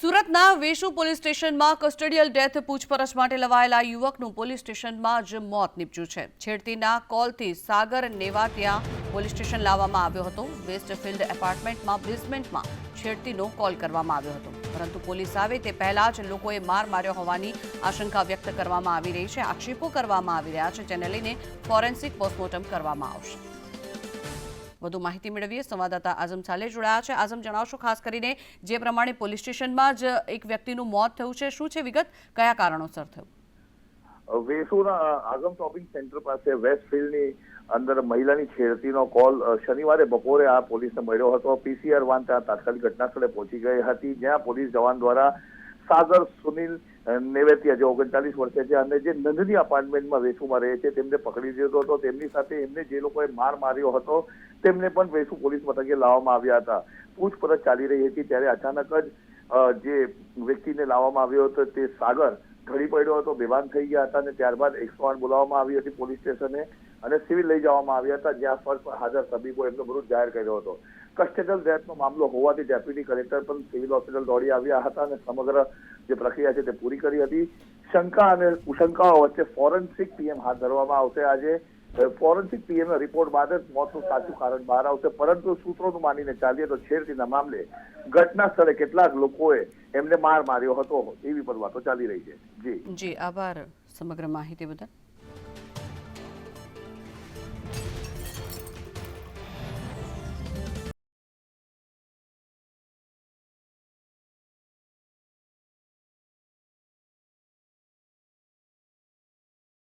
સુરતના વેશુ પોલીસ સ્ટેશનમાં કસ્ટડિયલ ડેથ પૂછપરછ માટે લવાયેલા યુવકનું પોલીસ સ્ટેશનમાં જ મોત નીપજ્યું છે. છેડતીના કોલથી સાગર નેવાતિયા પોલીસ સ્ટેશન લાવવામાં આવ્યો હતો. વેસ્ટફિલ્ડ એપાર્ટમેન્ટમાં બેઝમેન્ટમાં છેડતીનો કોલ કરવામાં આવ્યો હતો. પરંતુ પોલીસ આવે તે પહેલા જ લોકોએ માર માર્યો હોવાની આશંકા વ્યક્ત કરવામાં આવી રહી છે. આક્ષેપો કરવામાં આવી રહ્યા છે. જેને લઈને ફોરેન્સિક પોસ્ટમોર્ટમ કરવામાં આવશે. વધુ માહિતી મેળવીએ. સંવાદદાતા આઝમ સાલે જોડાયા છે. આઝમ, જણાવશો ખાસ કરીને જે પ્રમાણે પોલીસ સ્ટેશનમાં જ એક વ્યક્તિનું મોત થયું છે. શું છે વિગત? કયા કારણોસર થયું? વેસુના આગમ શોપિંગ સેન્ટર પાસે વેસ્ટફિલ્ડની અંદર મહિલાની છેડતીનો કોલ શનિવારે બપોરે આ પોલીસને મળ્યો હતો. પીસીઆર વાન ત્યાં તાત્કાલિક ઘટના સ્થળે પહોંચી ગઈ હતી, જ્યાં પોલીસ જવાન દ્વારા સાગર, સુનિલ નેવેતિયા જે ઓગણચાલીસ વર્ષે છે અને જે નંદની અપાર્ટમેન્ટમાં વેસુમાં રહે છે, તેમને પકડી લીધો હતો. તેમની સાથે એમને જે લોકોએ માર માર્યો હતો, તેમને પણ વેસુ પોલીસ મથકે લાવવામાં આવ્યા હતા. પૂછપરછ ચાલી રહી હતી ત્યારે અચાનક જ જે વ્યક્તિને લાવવામાં આવ્યો હતો તે સાગર ઘડી પડ્યો હતો, બેભાન થઈ ગયા હતા અને ત્યારબાદ એકસો આઠ બોલાવવામાં આવી હતી પોલીસ સ્ટેશને. અને સિવિલ લઈ જવામાં આવ્યા હતા, જ્યાં ફર્સ્ટ પર હાજર તબીબો એમનો વિરુદ્ધ જાહેર કર્યો હતો. કસ્ટેડલ ડેથનો મામલો હોવાથી ડેપ્યુટી કલેક્ટર પણ સિવિલ હોસ્પિટલ દોડી આવ્યા હતા અને સમગ્ર જે પ્રક્રિયા છે તે પૂરી કરી હતી. શંકા અને કુશંકાઓ વચ્ચે ફોરેન્સિક પીએમ હાથ ધરવામાં આવશે આજે. ફોરેન્સિક પીએમ રિપોર્ટ બાદ જ મોતનું સાચું કારણ બહાર આવશે, પરંતુ સૂત્રોનું માનીને ચાલીએ તો છેડતીના મામલે ઘટના સ્થળે કેટલાક લોકોએ એમને માર માર્યો હતો. એવી પણ વાતો ચાલી રહી છે. જી. જી, આભાર સમગ્ર માહિતી બદલ.